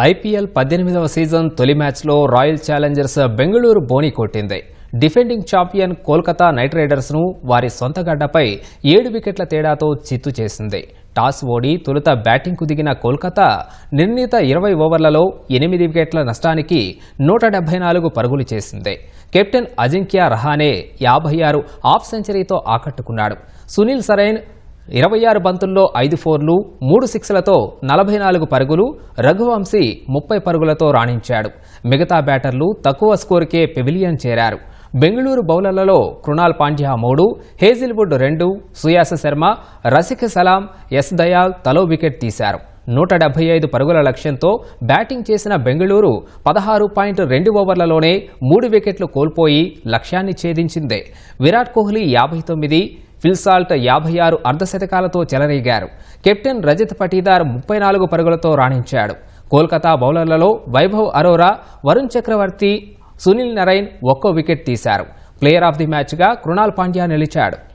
IPL పద్దెనిమిదవ season తొలి మ్యాచ్లో రాయల్ ఛాలెంజర్స్ బెంగళూరు బోని కొట్టింది. డిఫెండింగ్ ఛాంపియన్ కోల్కతా నైట్ రైడర్స్ను వారి సొంత గడ్డపై ఏడు వికెట్ల తేడాతో చిత్తు చేసింది. టాస్ ఓడి తొలుత బ్యాటింగ్కు దిగిన కోల్కతా నిర్ణీత ఇరవై ఓవర్లలో ఎనిమిది వికెట్ల నష్టానికి నూట డెబ్బై నాలుగు పరుగులు చేసింది. కెప్టెన్ అజింక్య రహానే యాభై ఆరు హాఫ్ సెంచరీతో ఆకట్టుకున్నాడు. సునీల్ సరైన్ ఇరవై ఆరు బంతుల్లో ఐదు ఫోర్లు మూడు సిక్స్లతో నలభై నాలుగు పరుగులు రఘువంశీ ముప్పై పరుగులతో రాణించాడు. మిగతా బ్యాటర్లు తక్కువ స్కోరుకే పెవిలియన్ చేరారు. బెంగళూరు బౌలర్లలో కృణాల్ పాండ్యా మూడు హేజిల్వుడ్ రెండు సుయాస శర్మ రసిక్ సలాం ఎస్ దయాల్ తలో వికెట్ తీశారు. నూట డెబ్బై ఐదు పరుగుల లక్ష్యంతో బ్యాటింగ్ చేసిన బెంగళూరు పదహారు పాయింట్ రెండు ఓవర్లలోనే మూడు వికెట్లు కోల్పోయి లక్ష్యాన్ని ఛేదించింది. విరాట్ కోహ్లీ యాభై తొమ్మిది ఫిల్సాల్ట్ యాభై ఆరు అర్ధశతకాలతో చెలరేగారు. కెప్టెన్ రజత్ పటీదార్ ముప్పై నాలుగు పరుగులతో రాణించాడు. కోల్కతా బౌలర్లలో వైభవ్ అరోరా వరుణ్ చక్రవర్తి సునీల్ నరైన్ ఒక్కో వికెట్ తీశారు. ప్లేయర్ ఆఫ్ ది మ్యాచ్గా కృణాల్ పాండ్యా నిలిచాడు.